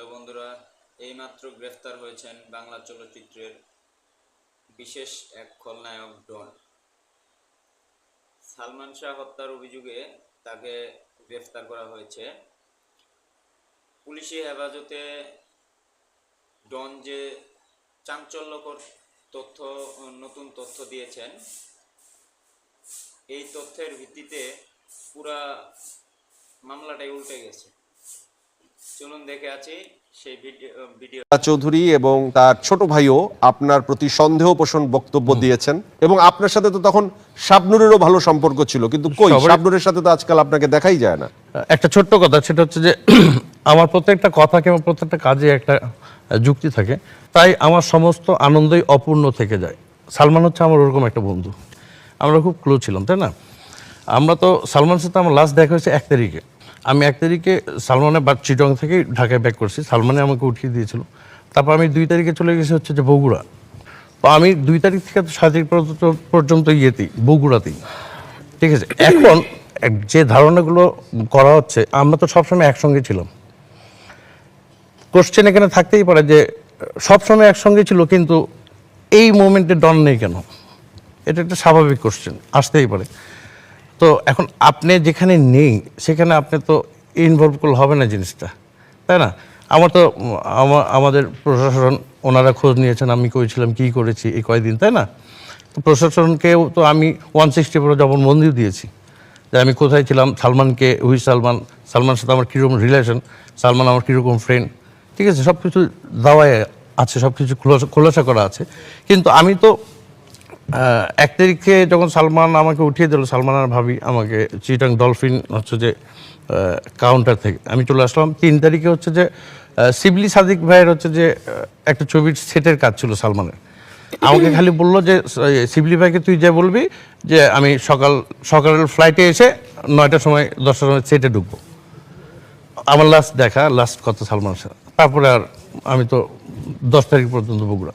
Hello বন্ধুরা, এইমাত্র গ্রেফতার হয়েছেন বাংলা চলচ্চিত্রের বিশেষ এক খলনায়ক ডন। সালমান শাহ হত্যার অভিযোগে তাকে গ্রেফতার করা হয়েছে। পুলিশি হেফাজতে ডন যে চাঞ্চল্যকর তথ্য, নতুন তথ্য দিয়েছেন, এই তথ্যের ভিত্তিতে পুরা মামলাটাই উল্টে গেছে। চলুন দেখে আছি সেই ভিডিও ভিডিও। চৌধুরী এবং তার ছোট ভাইও আপনার প্রতি সন্দেহ পোষণ বক্তব্য দিয়েছেন এবং আপনার সাথে তো তখন শাবনুরেরও ভালো সম্পর্ক ছিল কিন্তু কই? শাবনুরের সাথে তো আজকাল আপনাকে দেখাই যায় না। একটা ছোট্ট কথা সেটা হচ্ছে যে আমার প্রত্যেকটা কথা কিংবা প্রত্যেকটা কাজে একটা যুক্তি থাকে তাই আমার সমস্ত আনন্দই অপূর্ণ থেকে যায়। সালমান হচ্ছে আমার ওরকম একটা বন্ধু। আমরা খুব ক্লোজ ছিলাম তাই না? আমরা তো সালমান সাথে আমার লাস্ট দেখা হয়েছে এক তারিখে। আমি এক তারিখে সালমানের বা চিটং থেকে ঢাকায় ব্যাক করছি। সালমানে আমাকে উঠিয়ে দিয়েছিল। তারপর আমি দুই তারিখে চলে গেছি হচ্ছে যে বগুড়া। তো আমি দুই তারিখ থেকে সাত তারিখ পর্যন্ত- ইয়েতেই, বগুড়াতেই। ঠিক আছে? এখন যে ধারণাগুলো করা হচ্ছে, আমরা তো সবসময় একসঙ্গে ছিলাম। কোশ্চেন এখানে থাকতেই পারে যে সবসময় একসঙ্গে ছিল, কিন্তু এই মোমেন্টে ডন নেই কেন? এটা একটা স্বাভাবিক কোশ্চেন আসতেই পারে। তো এখন আপনি যেখানে নেই, সেখানে আপনি তো ইনভলভ করলে হবে না জিনিসটা, তাই না? আমার তো আমাদের প্রশাসন ওনারা খোঁজ নিয়েছেন, আমি করেছিলাম কী করেছি, এই কয়দিন, তাই না? তো প্রশাসনকেও তো আমি ওয়ান সিক্সটি ফোর জবান বন্দিও দিয়েছি, যে আমি কোথায় ছিলাম, সালমানকে হুই সালমান, সালমানের সাথে আমার কীরকম রিলেশন সালমান আমার কীরকম ফ্রেন্ড ঠিক আছে? সব কিছু দাওয়ায় আছে সব কিছু খোলাসা করা আছে। কিন্তু আমি তো এক তারিখে যখন সালমান আমাকে উঠিয়ে দিল সালমান আর ভাবি আমাকে চিটাং ডলফিন হচ্ছে যে কাউন্টার থেকে। আমি চলে আসলাম। তিন তারিখে হচ্ছে যে শিবলি সাদিক ভাইয়ের হচ্ছে যে একটা ছবির সেটের কাজ ছিল সালমানের। আমাকে খালি বলল যে শিবলি ভাইকে তুই যা বলবি যে, আমি সকাল, সকালের ফ্লাইটে এসে নয়টার সময়, দশটার সময় সেটে ঢুকবো। আমার লাস্ট দেখা লাস্ট কথা সালমানের সাথে। তারপরে আর আমি তো দশ তারিখ পর্যন্ত বগুড়া।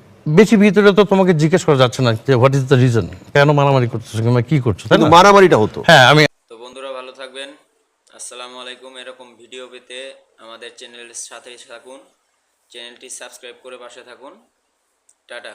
বেশি ভিতরে তো তোমাকে জিজ্ঞেস করা যাচ্ছে না যে হোয়াট ইজ দ্য রিজন কেন মারামারি করতেছো? কিংবা কি করছ? তাই না? মারামারিটা হতো। হ্যাঁ আমি তো বন্ধুরা ভালো থাকবেন। আসসালামু আলাইকুম। এরকম ভিডিও পেতে আমাদের চ্যানেলের সাথেই থাকুন। চ্যানেলটি সাবস্ক্রাইব করে পাশে থাকুন। টাটা।